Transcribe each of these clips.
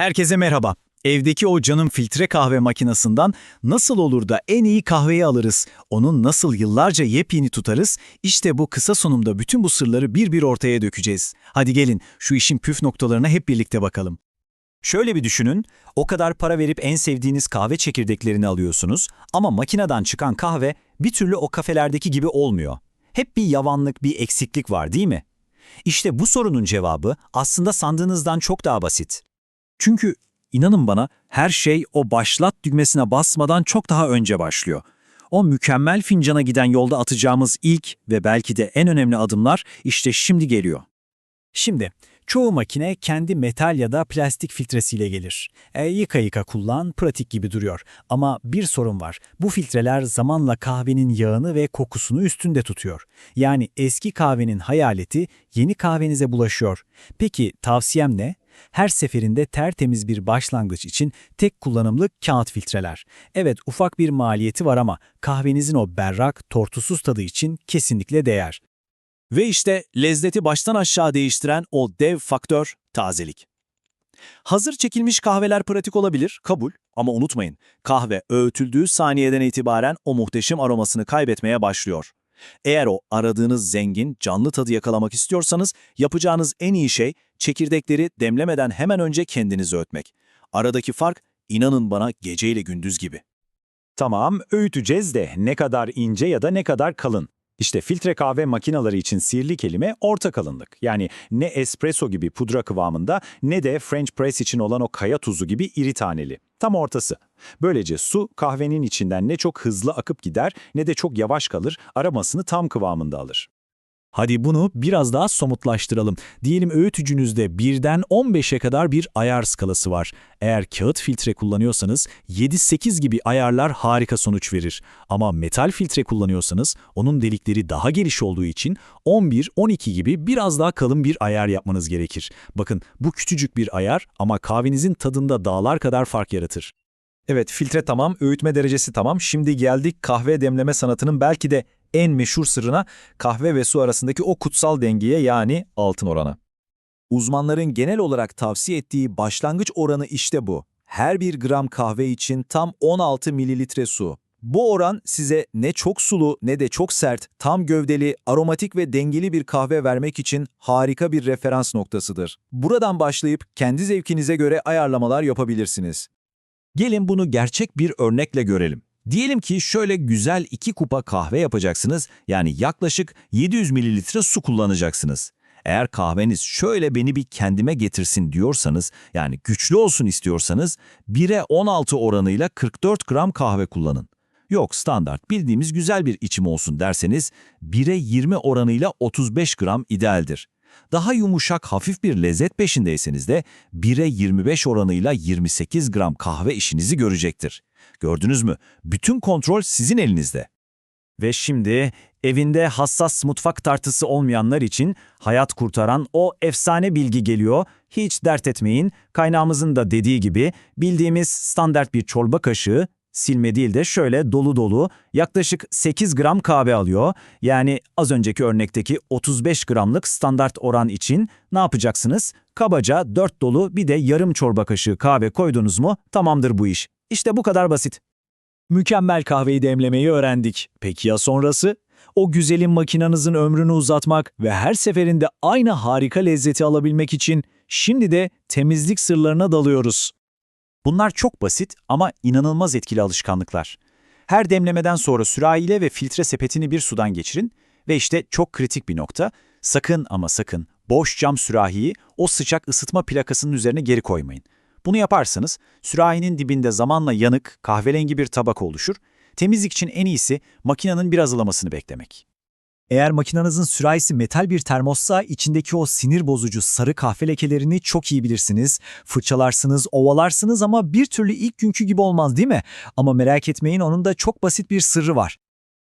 Herkese merhaba. Evdeki o canım filtre kahve makinesinden nasıl olur da en iyi kahveyi alırız, onun nasıl yıllarca yepyeni tutarız, işte bu kısa sunumda bütün bu sırları bir bir ortaya dökeceğiz. Hadi gelin şu işin püf noktalarına hep birlikte bakalım. Şöyle bir düşünün, o kadar para verip en sevdiğiniz kahve çekirdeklerini alıyorsunuz ama makineden çıkan kahve bir türlü o kafelerdeki gibi olmuyor. Hep bir yavanlık, bir eksiklik var değil mi? İşte bu sorunun cevabı aslında sandığınızdan çok daha basit. Çünkü inanın bana her şey o başlat düğmesine basmadan çok daha önce başlıyor. O mükemmel fincana giden yolda atacağımız ilk ve belki de en önemli adımlar işte şimdi geliyor. Şimdi çoğu makine kendi metal ya da plastik filtresiyle gelir. E, yıka yıka kullan, pratik gibi duruyor. Ama bir sorun var. Bu filtreler zamanla kahvenin yağını ve kokusunu üstünde tutuyor. Yani eski kahvenin hayaleti yeni kahvenize bulaşıyor. Peki tavsiyem ne? Her seferinde tertemiz bir başlangıç için tek kullanımlı kağıt filtreler. Evet ufak bir maliyeti var ama kahvenizin o berrak, tortusuz tadı için kesinlikle değer. Ve işte lezzeti baştan aşağı değiştiren o dev faktör tazelik. Hazır çekilmiş kahveler pratik olabilir, kabul. Ama unutmayın, kahve öğütüldüğü saniyeden itibaren o muhteşem aromasını kaybetmeye başlıyor. Eğer o aradığınız zengin, canlı tadı yakalamak istiyorsanız yapacağınız en iyi şey çekirdekleri demlemeden hemen önce kendinizi öğütmek. Aradaki fark inanın bana geceyle gündüz gibi. Tamam, öğüteceğiz de ne kadar ince ya da ne kadar kalın. İşte filtre kahve makineleri için sihirli kelime orta kalınlık. Yani ne espresso gibi pudra kıvamında ne de French press için olan o kaya tuzu gibi iri taneli. Tam ortası. Böylece su kahvenin içinden ne çok hızlı akıp gider ne de çok yavaş kalır, aromasını tam kıvamında alır. Hadi bunu biraz daha somutlaştıralım. Diyelim öğütücünüzde birden 15'e kadar bir ayar skalası var. Eğer kağıt filtre kullanıyorsanız 7-8 gibi ayarlar harika sonuç verir. Ama metal filtre kullanıyorsanız onun delikleri daha geniş olduğu için 11-12 gibi biraz daha kalın bir ayar yapmanız gerekir. Bakın bu küçücük bir ayar ama kahvenizin tadında dağlar kadar fark yaratır. Evet filtre tamam, öğütme derecesi tamam. Şimdi geldik kahve demleme sanatının belki de en meşhur sırrına kahve ve su arasındaki o kutsal dengeye yani altın oranı. Uzmanların genel olarak tavsiye ettiği başlangıç oranı işte bu. Her bir gram kahve için tam 16 mililitre su. Bu oran size ne çok sulu ne de çok sert, tam gövdeli, aromatik ve dengeli bir kahve vermek için harika bir referans noktasıdır. Buradan başlayıp kendi zevkinize göre ayarlamalar yapabilirsiniz. Gelin bunu gerçek bir örnekle görelim. Diyelim ki şöyle güzel iki kupa kahve yapacaksınız, yani yaklaşık 700 mililitre su kullanacaksınız. Eğer kahveniz şöyle beni bir kendime getirsin diyorsanız, yani güçlü olsun istiyorsanız, 1'e 16 oranıyla 44 gram kahve kullanın. Yok standart bildiğimiz güzel bir içim olsun derseniz, 1'e 20 oranıyla 35 gram idealdir. Daha yumuşak hafif bir lezzet peşindeyseniz de 1'e 25 oranıyla 28 gram kahve işinizi görecektir. Gördünüz mü? Bütün kontrol sizin elinizde. Ve şimdi evinde hassas mutfak tartısı olmayanlar için hayat kurtaran o efsane bilgi geliyor. Hiç dert etmeyin. Kaynağımızın da dediği gibi bildiğimiz standart bir çorba kaşığı silme değil de şöyle dolu dolu yaklaşık 8 gram kahve alıyor. Yani az önceki örnekteki 35 gramlık standart oran için ne yapacaksınız? Kabaca 4 dolu bir de yarım çorba kaşığı kahve koydunuz mu tamamdır bu iş. İşte bu kadar basit. Mükemmel kahveyi demlemeyi öğrendik. Peki ya sonrası? O güzelim makinanızın ömrünü uzatmak ve her seferinde aynı harika lezzeti alabilmek için şimdi de temizlik sırlarına dalıyoruz. Bunlar çok basit ama inanılmaz etkili alışkanlıklar. Her demlemeden sonra sürahiyle ve filtre sepetini bir sudan geçirin ve işte çok kritik bir nokta, sakın ama sakın boş cam sürahiyi o sıcak ısıtma plakasının üzerine geri koymayın. Bunu yaparsanız sürahinin dibinde zamanla yanık, kahverengi bir tabaka oluşur. Temizlik için en iyisi makinenin biraz ılımasını beklemek. Eğer makinenizin sürahisi metal bir termossa içindeki o sinir bozucu sarı kahve lekelerini çok iyi bilirsiniz. Fırçalarsınız, ovalarsınız ama bir türlü ilk günkü gibi olmaz değil mi? Ama merak etmeyin onun da çok basit bir sırrı var.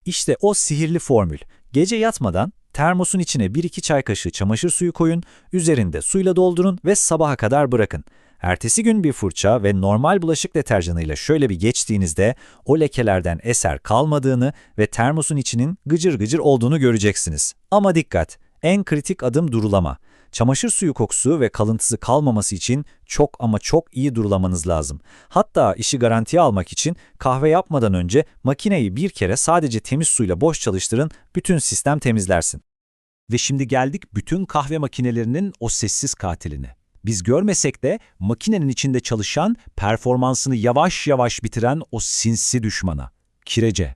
İşte o sihirli formül. Gece yatmadan termosun içine 1-2 çay kaşığı çamaşır suyu koyun, üzerinde suyla doldurun ve sabaha kadar bırakın. Ertesi gün bir fırça ve normal bulaşık deterjanıyla şöyle bir geçtiğinizde o lekelerden eser kalmadığını ve termosun içinin gıcır gıcır olduğunu göreceksiniz. Ama dikkat! En kritik adım durulama. Çamaşır suyu kokusu ve kalıntısı kalmaması için çok ama çok iyi durulamanız lazım. Hatta işi garantiye almak için kahve yapmadan önce makineyi bir kere sadece temiz suyla boş çalıştırın, bütün sistem temizlersin. Ve şimdi geldik bütün kahve makinelerinin o sessiz katiline. Biz görmesek de makinenin içinde çalışan, performansını yavaş yavaş bitiren o sinsi düşmana, kirece.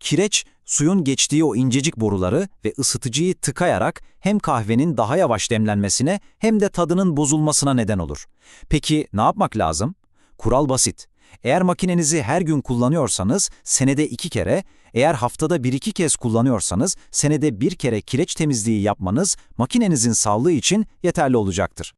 Kireç, suyun geçtiği o incecik boruları ve ısıtıcıyı tıkayarak hem kahvenin daha yavaş demlenmesine hem de tadının bozulmasına neden olur. Peki ne yapmak lazım? Kural basit. Eğer makinenizi her gün kullanıyorsanız senede iki kere, eğer haftada bir iki kez kullanıyorsanız senede bir kere kireç temizliği yapmanız makinenizin sağlığı için yeterli olacaktır.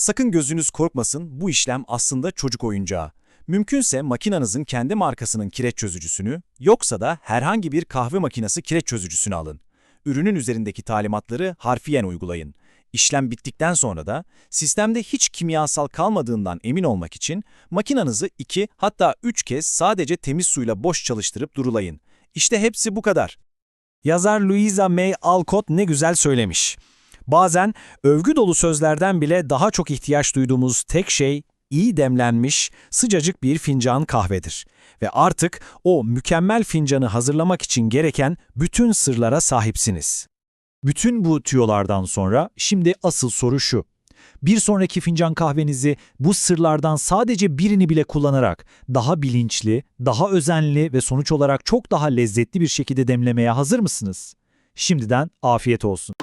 Sakın gözünüz korkmasın, bu işlem aslında çocuk oyuncağı. Mümkünse makinanızın kendi markasının kireç çözücüsünü, yoksa da herhangi bir kahve makinesi kireç çözücüsünü alın. Ürünün üzerindeki talimatları harfiyen uygulayın. İşlem bittikten sonra da sistemde hiç kimyasal kalmadığından emin olmak için makinanızı 2 hatta 3 kez sadece temiz suyla boş çalıştırıp durulayın. İşte hepsi bu kadar. Yazar Louisa May Alcott ne güzel söylemiş. Bazen övgü dolu sözlerden bile daha çok ihtiyaç duyduğumuz tek şey iyi demlenmiş, sıcacık bir fincan kahvedir. Ve artık o mükemmel fincanı hazırlamak için gereken bütün sırlara sahipsiniz. Bütün bu tüyolardan sonra şimdi asıl soru şu. Bir sonraki fincan kahvenizi bu sırlardan sadece birini bile kullanarak daha bilinçli, daha özenli ve sonuç olarak çok daha lezzetli bir şekilde demlemeye hazır mısınız? Şimdiden afiyet olsun.